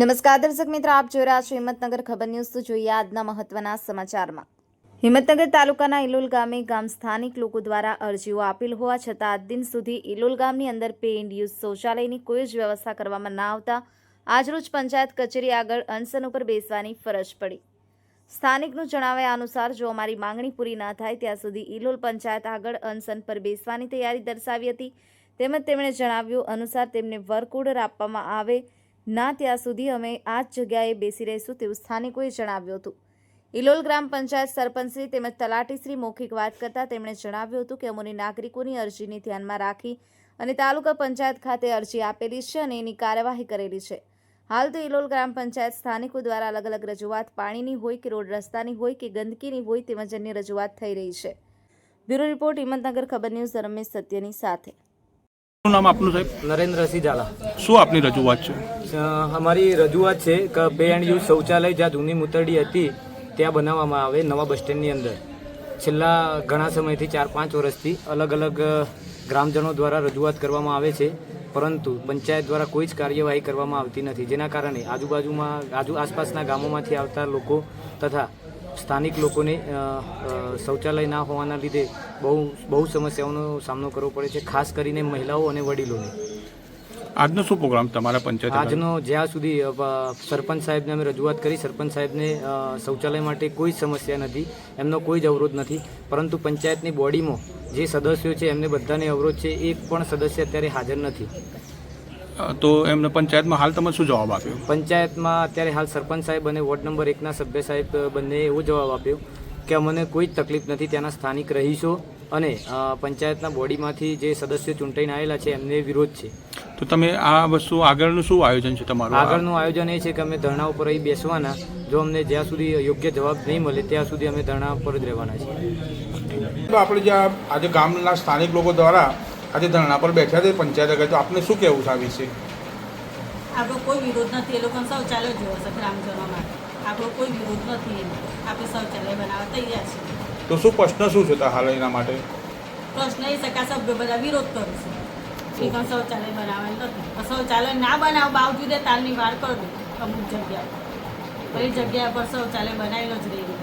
નમસ્કાર દર્શક મિત્રો, આપ જોઈ રહ્યા છો હિંમતનગર ખબર ન્યૂઝ. જોઈએ આજના મહત્વના સમાચારમાં. હિંમતનગર તાલુકાના ઇલોલ ગામે ગામ સ્થાનિક લોકો દ્વારા અરજીઓ આપેલ હોવા છતાં આજ દિન સુધી ઇલોલ ગામની અંદર પે એન્ડ યુઝ શૌચાલયની કોઈ જ વ્યવસ્થા કરવામાં ના આવતા આજરોજ પંચાયત કચેરી આગળ અનશન ઉપર બેસવાની ફરજ પડી. સ્થાનિકનું જણાવ્યા અનુસાર, જો અમારી માંગણી પૂરી ના થાય, ત્યાં સુધી ઇલોલ પંચાયત આગળ અનશન પર બેસવાની તૈયારી દર્શાવી હતી. તેમજ તેમણે જણાવ્યું અનુસાર, તેમને વર્ક ઓર્ડર આપવામાં આવે ના ત્યાં સુધી અમે આ જ જગ્યાએ બેસી રહીશું તેવું સ્થાનિકોએ જણાવ્યું હતું. ઇલોલ ગ્રામ પંચાયત સરપંચશ્રી તેમજ તલાટીશ્રી મૌખિક વાત કરતાં તેમણે જણાવ્યું હતું કે અમોની નાગરિકોની અરજીને ધ્યાનમાં રાખી અને તાલુકા પંચાયત ખાતે અરજી આપેલી છે અને એની કાર્યવાહી કરેલી છે. હાલ તો ઇલોલ ગ્રામ પંચાયત સ્થાનિકો દ્વારા અલગ અલગ રજૂઆત પાણીની હોય કે રોડ રસ્તાની હોય કે ગંદકીની હોય તેમજ અન્ય રજૂઆત થઈ રહી છે. બ્યુરો રિપોર્ટ હિંમતનગર ખબર ન્યૂઝ રમેશ સત્યની સાથે. નામ આપનું સાહેબ? નરેન્દ્રસિંહ ઝાલા. શું આપની રજૂઆત છે? અમારી રજૂઆત છે કે પે એન્ડ યુઝ શૌચાલય જ્યાં જૂની મૂતરડી હતી, ત્યાં બનાવવામાં આવે નવા બસ સ્ટેન્ડની અંદર. છેલ્લા ઘણા સમયથી ચાર પાંચ વર્ષથી અલગ અલગ ગ્રામજનો દ્વારા રજૂઆત કરવામાં આવે છે, પરંતુ પંચાયત દ્વારા કોઈ જ કાર્યવાહી કરવામાં આવતી નથી. જેના કારણે આજુબાજુમાં, આજુ આસપાસના ગામોમાંથી આવતા લોકો તથા સ્થાનિક લોકોને શૌચાલય ના હોવાના લીધે બહુ બહુ સમસ્યાઓનો સામનો કરવો પડે છે, ખાસ કરીને મહિલાઓ અને વડીલોને. આજનો શું પ્રોગ્રામ તમારા પંચાયત આજનો જ્યાં સુધી સરપંચ સાહેબને અમે રજૂઆત કરી સરપંચ સાહેબને શૌચાલય માટે કોઈ જ સમસ્યા નથી એમનો કોઈ જ અવરોધ નથી પરંતુ પંચાયતની બોડીમાં જે સદસ્યો છે એમને બધાને અવરોધ છે એક પણ સદસ્ય અત્યારે હાજર નથી. તો એમને પંચાયતમાં હાલ તમે શું જવાબ આપ્યો? પંચાયતમાં અત્યારે હાલ સરપંચ સાહેબ અને વોર્ડ નંબર એકના સભ્ય સાહેબ બંને એવો જવાબ આપ્યો કે અમને કોઈ જ તકલીફ નથી ત્યાંના સ્થાનિક રહીશો અને પંચાયતના બોડીમાંથી જે સદસ્યો ચૂંટાઈને આવેલા છે એમને વિરોધ છે. તો તમે આ વસ્તુ આગળનું શું આયોજન છે તમારું? આગળનું આયોજન એ છે કે અમે ધરણા ઉપર અહીં બેસવાના. જો અમને જ્યાં સુધી યોગ્ય જવાબ નહીં મળે ત્યાં સુધી અમે ધરણા ઉપર જ રહેવાના છીએ. તો આપણે જે આજે ગામના સ્થાનિક લોકો દ્વારા આજે ધરણા પર બેઠા છે પંચાયત આગળ તો આપને શું કહેવું છે આ વિશે? આપણો કોઈ વિરોધ નથી. એ લોકોને શૌચાલય જોવે છે ગ્રામજનો માટે. આપણો કોઈ વિરોધ નથી આપણે શૌચાલય બનાવવા તૈયાર છીએ. તો શું પ્રશ્ન શું છે તો હાલ એના માટે? પ્રશ્ન એ છે કે સભ્યો બધા વિરોધ કરે છે એ પણ શૌચાલય બનાવેલ નથી શૌચાલય ના બનાવ બાવજુદે તાલની વાર કરો. અમુક જગ્યા પર એ જગ્યા પર શૌચાલય બનાવેલો જ રહી